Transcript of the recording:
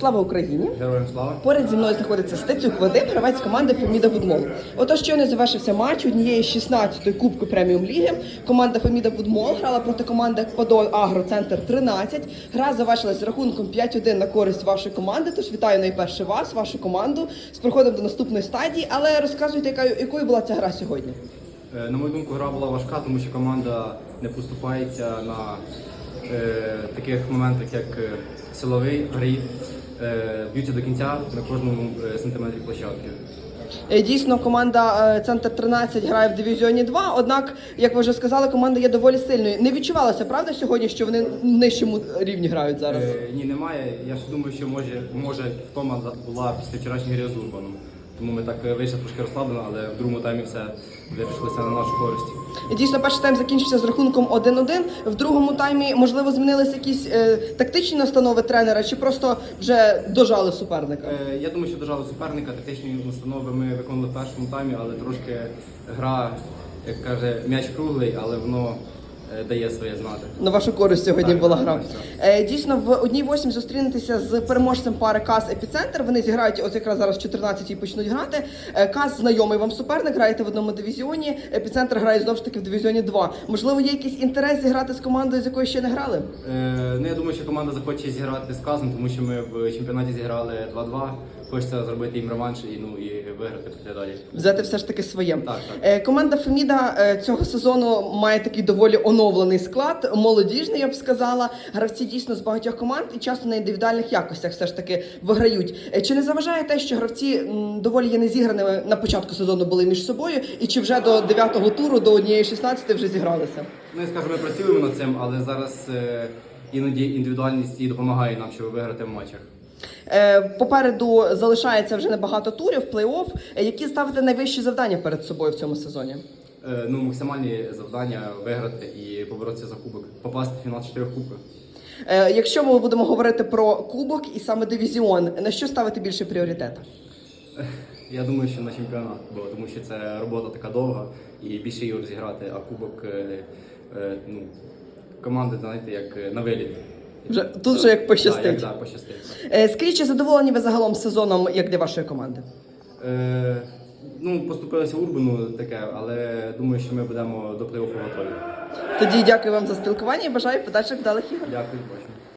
Слава Україні! Героям слава. Поряд зі мною знаходиться Стецюк Вадим, гравець команди Феміда Футмол. Отож, щойно завершився матч однієї з 16-ї Кубку преміум ліги. Команда Феміда Футмол грала проти команди Подоль Агроцентр 13. Гра завершилась з рахунком 5-1 на користь вашої команди. Тож вітаю найперше вас, вашу команду з проходом до наступної стадії. Але розказуйте, яка якою була ця гра сьогодні. Е, На мою думку, гра була важка, тому що команда не поступається на е, таких моментах, як е, силовий грі. Е, б'ються до кінця на кожному е, сантиметрі площадки. Е, Дійсно, команда Центр 13 грає в дивізіоні 2. Однак, як ви вже сказали, команда є доволі сильною. Не відчувалося, правда, сьогодні, що вони в нижчому рівні грають зараз? Е, ні, немає. Я ж думаю, що може, може втома була після вчорашньої гри з Урбаном. Тому ми так е, вийшли трошки розслаблено, але в другому таймі все вирішилося на нашу користь. Дійсно, перший тайм закінчився з рахунком 1-1. В другому таймі, можливо, змінилися якісь е, тактичні настанови тренера, чи просто вже дожали суперника? Е, Я думаю, що дожали суперника. Тактичні настанови ми виконали в першому таймі, але трошки гра, як каже, м'яч круглий, але воно е, дає своє знати. На вашу користь сьогодні Так, була так, гра. Е, Дійсно, в одній 8 зустрінетеся з переможцем пари КАС Епіцентр. Вони зіграють от якраз зараз 14-й почнуть грати. Е, КАС знайомий вам суперник, граєте в одному дивізіоні. Епіцентр грає знову ж таки в дивізіоні 2. Можливо, є якийсь інтерес зіграти з командою, з якою ще не грали? Е, ну, я думаю, що команда захоче зіграти з казом, тому що ми в чемпіонаті зіграли 2-2. Хочеться зробити їм реванш і, ну, і виграти далі. Взяти все ж таки своє. Так, так. Е, Команда Феміда е, цього сезону має такий доволі оновлений склад, молодіжний, я б сказала. Гравці дійсно з багатьох команд і часто на індивідуальних якостях все ж таки виграють. Е, Чи не заважає те, що гравці доволі є незіграними на початку сезону були між собою, і чи вже до 9-го туру, до однієї 16 вже зігралися? Ну, я скажу, ми працюємо над цим, але зараз е, іноді індивідуальність і допомагає нам, щоб виграти в матчах. Е, Попереду залишається вже небагато турів, плей-офф. Які ставите найвищі завдання перед собою в цьому сезоні? Е, ну, максимальні завдання виграти і поборотися за кубок, попасти в фінал чотирьох кубків. Е, Якщо ми будемо говорити про кубок і саме дивізіон, на що ставити більше пріоритет? Я думаю, що на чемпіонат, бо тому що це робота така довга і більше ігор зіграти, а кубок е, е, ну, команди, знаєте, як на виліт. Вже тут вже як пощастить. Так, як, так, пощастить. Е, Скажіть, чи задоволені ви загалом сезоном як для вашої команди? Е, ну, поступилося Урбану таке, але думаю, що ми будемо до плей-оффу готові. Тоді дякую вам за спілкування і бажаю подальших вдалих ігор. Дякую, бачу.